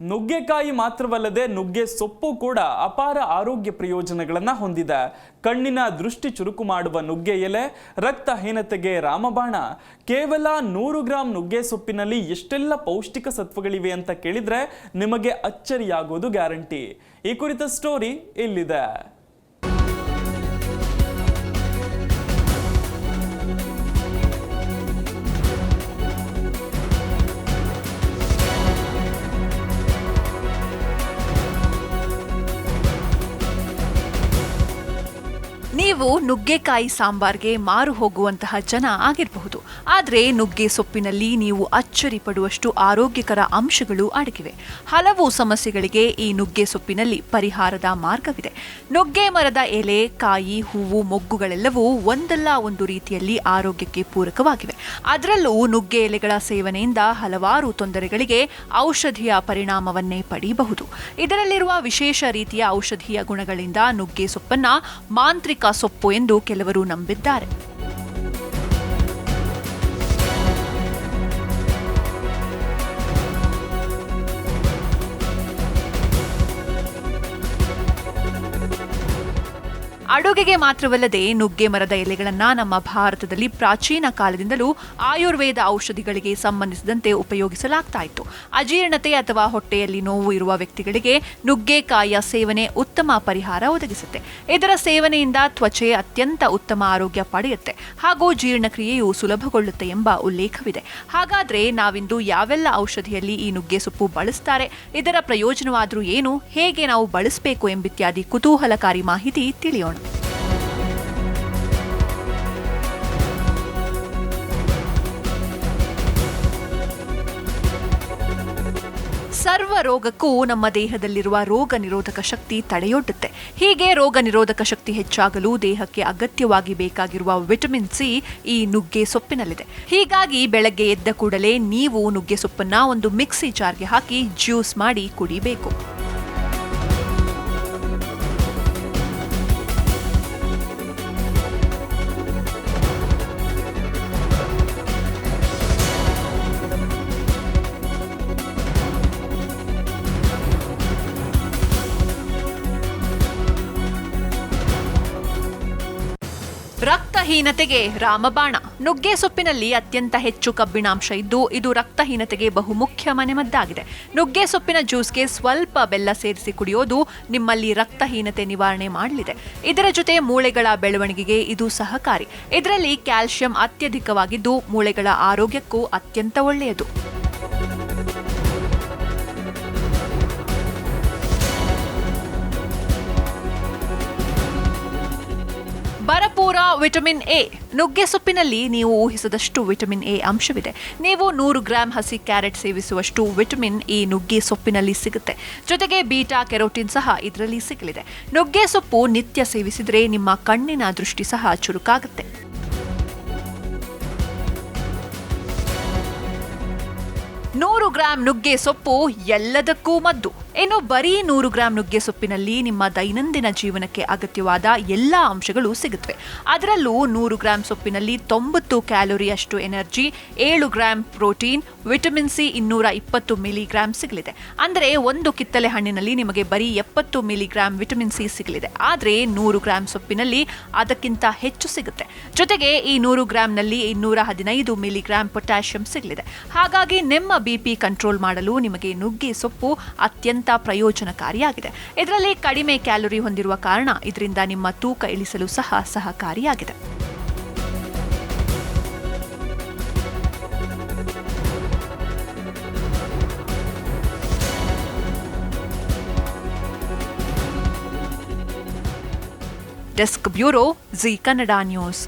ನುಗ್ಗೆಕಾಯಿ ಮಾತ್ರವಲ್ಲದೆ ನುಗ್ಗೆ ಸೊಪ್ಪು ಕೂಡ ಅಪಾರ ಆರೋಗ್ಯ ಪ್ರಯೋಜನಗಳನ್ನು ಹೊಂದಿದೆ. ಕಣ್ಣಿನ ದೃಷ್ಟಿ ಚುರುಕು ಮಾಡುವ ನುಗ್ಗೆ ಎಲೆ ರಕ್ತಹೀನತೆಗೆ ರಾಮಬಾಣ. ಕೇವಲ ನೂರು ಗ್ರಾಂ ನುಗ್ಗೆ ಸೊಪ್ಪಿನಲ್ಲಿ ಎಷ್ಟೆಲ್ಲ ಪೌಷ್ಟಿಕ ಸತ್ವಗಳಿವೆ ಅಂತ ಕೇಳಿದರೆ ನಿಮಗೆ ಅಚ್ಚರಿಯಾಗೋದು ಗ್ಯಾರಂಟಿ. ಈ ಕುರಿತ ಸ್ಟೋರಿ ಇಲ್ಲಿದೆ. ನೀವು ನುಗ್ಗೆಕಾಯಿ ಸಾಂಬಾರ್ಗೆ ಮಾರು ಹೋಗುವಂತಹ ಜನ ಆಗಿರಬಹುದು. ಆದರೆ ನುಗ್ಗೆ ಸೊಪ್ಪಿನಲ್ಲಿ ನೀವು ಅಚ್ಚರಿ ಪಡುವಷ್ಟು ಆರೋಗ್ಯಕರ ಅಂಶಗಳು ಅಡಗಿವೆ. ಹಲವು ಸಮಸ್ಯೆಗಳಿಗೆ ಈ ನುಗ್ಗೆ ಸೊಪ್ಪಿನಲ್ಲಿ ಪರಿಹಾರದ ಮಾರ್ಗವಿದೆ. ನುಗ್ಗೆ ಮರದ ಎಲೆ, ಕಾಯಿ, ಹೂವು, ಮೊಗ್ಗುಗಳೆಲ್ಲವೂ ಒಂದಲ್ಲ ಒಂದು ರೀತಿಯಲ್ಲಿ ಆರೋಗ್ಯಕ್ಕೆ ಪೂರಕವಾಗಿವೆ. ಅದರಲ್ಲೂ ನುಗ್ಗೆ ಎಲೆಗಳ ಸೇವನೆಯಿಂದ ಹಲವಾರು ತೊಂದರೆಗಳಿಗೆ ಔಷಧಿಯ ಪರಿಣಾಮವನ್ನೇ ಪಡೆಯಬಹುದು ಇದರಲ್ಲಿರುವ ವಿಶೇಷ ರೀತಿಯ ಔಷಧೀಯ ಗುಣಗಳಿಂದ ನುಗ್ಗೆ ಸೊಪ್ಪನ್ನ ಮಾಂತ್ರಿಕ ಸೊಪ್ಪು ಎಂದು ಕೆಲವರು ನಂಬಿದ್ದಾರೆ. ಅಡುಗೆಗೆ ಮಾತ್ರವಲ್ಲದೆ ನುಗ್ಗೆ ಮರದ ಎಲೆಗಳನ್ನ ನಮ್ಮ ಭಾರತದಲ್ಲಿ ಪ್ರಾಚೀನ ಕಾಲದಿಂದಲೂ ಆಯುರ್ವೇದ ಔಷಧಿಗಳಿಗೆ ಸಂಬಂಧಿಸಿದಂತೆ ಉಪಯೋಗಿಸಲಾಗ್ತಾ ಇತ್ತು ಅಜೀರ್ಣತೆ ಅಥವಾ ಹೊಟ್ಟೆಯಲ್ಲಿ ನೋವು ಇರುವ ವ್ಯಕ್ತಿಗಳಿಗೆ ನುಗ್ಗೆಕಾಯಿಯ ಸೇವನೆ ಉತ್ತಮ ಪರಿಹಾರ ಒದಗಿಸುತ್ತೆ. ಇದರ ಸೇವನೆಯಿಂದ ತ್ವಚೆ ಅತ್ಯಂತ ಉತ್ತಮ ಆರೋಗ್ಯ ಪಡೆಯುತ್ತೆ ಹಾಗೂ ಜೀರ್ಣಕ್ರಿಯೆಯು ಸುಲಭಗೊಳ್ಳುತ್ತೆ ಎಂಬ ಉಲ್ಲೇಖವಿದೆ. ಹಾಗಾದ್ರೆ ನಾವಿಂದು ಯಾವೆಲ್ಲ ಔಷಧಿಯಲ್ಲಿ ಈ ನುಗ್ಗೆ ಸೊಪ್ಪು ಬಳಸ್ತಾರೆ, ಇದರ ಪ್ರಯೋಜನವಾದರೂ ಏನು, ಹೇಗೆ ನಾವು ಬಳಸಬೇಕು ಎಂಬಿತ್ಯಾದಿ ಕುತೂಹಲಕಾರಿ ಮಾಹಿತಿ ತಿಳಿಯೋಣ. ಸರ್ವ ರೋಗಕ್ಕೂ ನಮ್ಮ ದೇಹದಲ್ಲಿರುವ ರೋಗ ನಿರೋಧಕ ಶಕ್ತಿ ತಡೆಯೊಡ್ಡುತ್ತೆ. ಹೀಗೆ ರೋಗ ನಿರೋಧಕ ಶಕ್ತಿ ಹೆಚ್ಚಾಗಲು ದೇಹಕ್ಕೆ ಅಗತ್ಯವಾಗಿ ಬೇಕಾಗಿರುವ ವಿಟಮಿನ್ ಸಿ ಈ ನುಗ್ಗೆ ಸೊಪ್ಪಿನಲ್ಲಿದೆ. ಹೀಗಾಗಿ ಬೆಳಗ್ಗೆ ಎದ್ದ ಕೂಡಲೇ ನೀವು ನುಗ್ಗೆ ಸೊಪ್ಪನ್ನ ಒಂದು ಮಿಕ್ಸಿ ಜಾರ್ಗೆ ಹಾಕಿ ಜ್ಯೂಸ್ ಮಾಡಿ ಕುಡಿಬೇಕು. ರಕ್ತಹೀನತೆಗೆ ರಾಮಬಾಣ. ನುಗ್ಗೆ ಸೊಪ್ಪಿನಲ್ಲಿ ಅತ್ಯಂತ ಹೆಚ್ಚು ಕಬ್ಬಿಣಾಂಶ ಇದ್ದು, ಇದು ರಕ್ತಹೀನತೆಗೆ ಬಹುಮುಖ್ಯ ಮನೆಮದ್ದಾಗಿದೆ. ನುಗ್ಗೆ ಸೊಪ್ಪಿನ ಜ್ಯೂಸ್ಗೆ ಸ್ವಲ್ಪ ಬೆಲ್ಲ ಸೇರಿಸಿ ಕುಡಿಯೋದು ನಿಮ್ಮಲ್ಲಿ ರಕ್ತಹೀನತೆ ನಿವಾರಣೆ ಮಾಡಲಿದೆ. ಇದರ ಜೊತೆ ಮೂಳೆಗಳ ಬೆಳವಣಿಗೆಗೆ ಇದು ಸಹಕಾರಿ. ಇದರಲ್ಲಿ ಕ್ಯಾಲ್ಸಿಯಂ ಅತ್ಯಧಿಕವಾಗಿದ್ದು, ಮೂಳೆಗಳ ಆರೋಗ್ಯಕ್ಕೂ ಅತ್ಯಂತ ಒಳ್ಳೆಯದು. ಭರಪೂರ ವಿಟಮಿನ್ ಎ. ನುಗ್ಗೆ ಸೊಪ್ಪಿನಲ್ಲಿ ನೀವು ಊಹಿಸದಷ್ಟು ವಿಟಮಿನ್ ಎ ಅಂಶವಿದೆ. ನೀವು ನೂರು ಗ್ರಾಂ ಹಸಿ ಕ್ಯಾರೆಟ್ ಸೇವಿಸುವಷ್ಟು ವಿಟಮಿನ್ ಈ ನುಗ್ಗೆ ಸೊಪ್ಪಿನಲ್ಲಿ ಸಿಗುತ್ತೆ. ಜೊತೆಗೆ ಬೀಟಾ ಕೆರೋಟಿನ್ ಸಹ ಇದರಲ್ಲಿ ಸಿಗಲಿದೆ. ನುಗ್ಗೆ ಸೊಪ್ಪು ನಿತ್ಯ ಸೇವಿಸಿದರೆ ನಿಮ್ಮ ಕಣ್ಣಿನ ದೃಷ್ಟಿ ಸಹ ಚುರುಕಾಗುತ್ತೆ. ಗ್ರಾಂ ನುಗ್ಗೆ ಸೊಪ್ಪು ಎಲ್ಲದಕ್ಕೂ ಮದ್ದು. ಇನ್ನು ಬರೀ ನೂರು ಗ್ರಾಂ ನುಗ್ಗೆ ಸೊಪ್ಪಿನಲ್ಲಿ ನಿಮ್ಮ ದೈನಂದಿನ ಜೀವನಕ್ಕೆ ಅಗತ್ಯವಾದ ಎಲ್ಲ ಅಂಶಗಳು ಸಿಗುತ್ತವೆ. ಅದರಲ್ಲೂ ನೂರು ಗ್ರಾಂ ಸೊಪ್ಪಿನಲ್ಲಿ ತೊಂಬತ್ತು ಕ್ಯಾಲೋರಿಯಷ್ಟು ಎನರ್ಜಿ, ಏಳು ಗ್ರಾಂ ಪ್ರೋಟೀನ್, ವಿಟಮಿನ್ ಸಿ ಇನ್ನೂರ ಇಪ್ಪತ್ತು ಮಿಲಿಗ್ರಾಂ ಸಿಗಲಿದೆ. ಅಂದರೆ ಒಂದು ಕಿತ್ತಲೆ ಹಣ್ಣಿನಲ್ಲಿ ನಿಮಗೆ ಬರೀ ಎಪ್ಪತ್ತು ಮಿಲಿಗ್ರಾಂ ವಿಟಮಿನ್ ಸಿ ಸಿಗಲಿದೆ. ಆದರೆ ನೂರು ಗ್ರಾಂ ಸೊಪ್ಪಿನಲ್ಲಿ ಅದಕ್ಕಿಂತ ಹೆಚ್ಚು ಸಿಗುತ್ತೆ. ಜೊತೆಗೆ ಈ ನೂರು ಗ್ರಾಂನಲ್ಲಿ ಇನ್ನೂರ ಹದಿನೈದು ಮಿಲಿಗ್ರಾಂ ಪೊಟ್ಯಾಷಿಯಂ ಸಿಗಲಿದೆ. ಹಾಗಾಗಿ ನಿಮ್ಮ ಬಿಪಿ ಕಂಟ್ರೋಲ್ ಮಾಡಲು ನಿಮಗೆ ನುಗ್ಗೆ ಸೊಪ್ಪು ಅತ್ಯಂತ ಪ್ರಯೋಜನಕಾರಿಯಾಗಿದೆ. ಇದರಲ್ಲಿ ಕಡಿಮೆ ಕ್ಯಾಲೋರಿ ಹೊಂದಿರುವ ಕಾರಣ ಇದರಿಂದ ನಿಮ್ಮ ತೂಕ ಇಳಿಸಲು ಸಹ ಸಹಕಾರಿಯಾಗಿದೆ. Desk bureau Zee Kannada news.